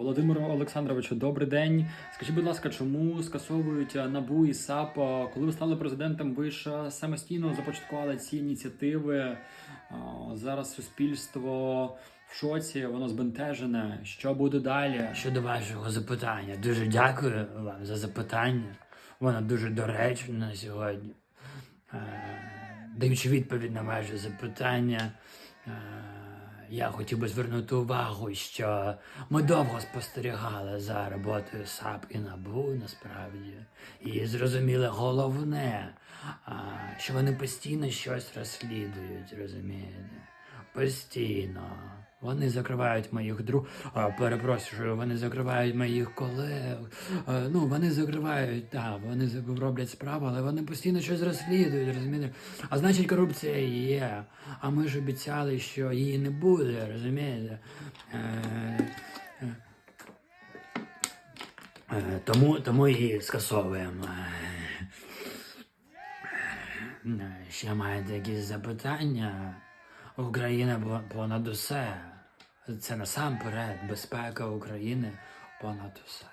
Володимиру Олександровичу, добрий день. Скажіть, будь ласка, чому скасовують НАБУ і САП? Коли ви стали президентом, ви ж самостійно започаткували ці ініціативи. Зараз суспільство в шоці, воно збентежене. Що буде далі? Щодо вашого запитання, дуже дякую вам за запитання. Воно дуже доречне сьогодні. Е, Даючи відповідь на ваше запитання, е, я хотів би звернути увагу, що ми довго спостерігали за роботою САП і НАБУ насправді. І зрозуміли головне, що вони постійно щось розслідують, розумієте? Постійно. Вони закривають моїх друг. А, перепрошую, вони закривають моїх колег. Е, ну, вони закривають, так, вони роблять справу, але вони постійно щось розслідують, розумієте? А значить, корупція є. А ми ж обіцяли, що її не буде, розумієте? Е, е, е, тому, тому і скасовуємо. Ще маєте якісь запитання? Україна по- понад усе. Це насамперед безпека України понад усе.